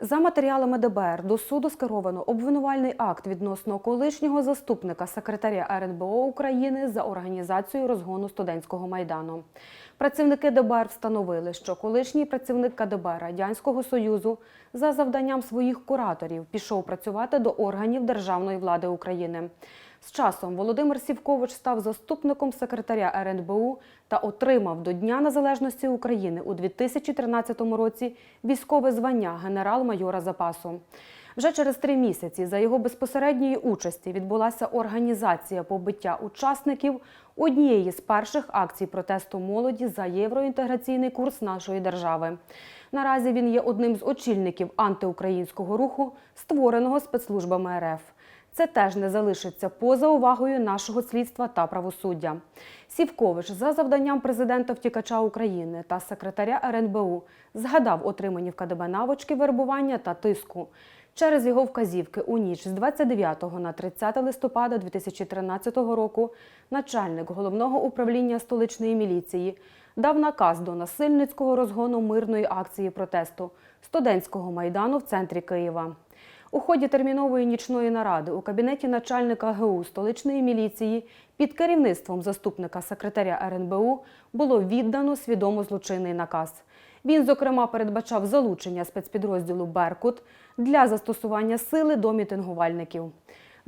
За матеріалами ДБР до суду скеровано обвинувальний акт відносно колишнього заступника секретаря РНБО України за організацію розгону студентського майдану. Працівники ДБР встановили, що колишній працівник КДБ Радянського Союзу за завданням своїх кураторів пішов працювати до органів державної влади України. З часом Володимир Сівкович став заступником секретаря РНБУ та отримав до Дня Незалежності України у 2013 році військове звання генерал-майора запасу. Вже через три місяці за його безпосередньої участі відбулася організація побиття учасників однієї з перших акцій протесту молоді за євроінтеграційний курс нашої держави. Наразі він є одним з очільників антиукраїнського руху, створеного спецслужбами РФ. Це теж не залишиться поза увагою нашого слідства та правосуддя. Сівкович за завданням президента втікача України та секретаря РНБУ згадав отримані в КДБ навички вербування та тиску. Через його вказівки у ніч з 29 на 30 листопада 2013 року начальник головного управління столичної міліції дав наказ до насильницького розгону мирної акції протесту студентського майдану в центрі Києва. У ході термінової нічної наради у кабінеті начальника ГУ столичної міліції під керівництвом заступника секретаря РНБУ було віддано свідомо злочинний наказ. Він, зокрема, передбачав залучення спецпідрозділу Беркут для застосування сили до мітингувальників.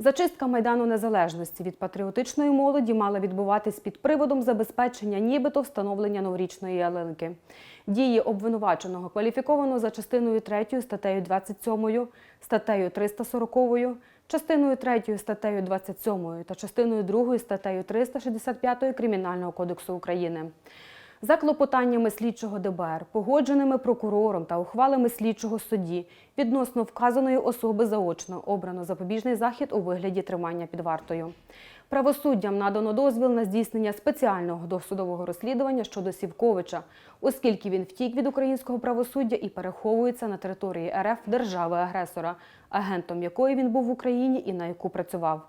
Зачистка майдану незалежності від патріотичної молоді мала відбуватись під приводом забезпечення нібито встановлення новорічної ялинки. Дії обвинуваченого кваліфіковано за частиною 3 статтею 27, статтею 340, частиною 3 статтею 27 та частиною 2 статтею 365 Кримінального кодексу України. За клопотаннями слідчого ДБР, погодженими прокурором та ухвалами слідчого судді відносно вказаної особи заочно обрано запобіжний захід у вигляді тримання під вартою. Правосуддям надано дозвіл на здійснення спеціального досудового розслідування щодо Сівковича, оскільки він втік від українського правосуддя і переховується на території РФ держави-агресора, агентом якої він був в Україні і на яку працював.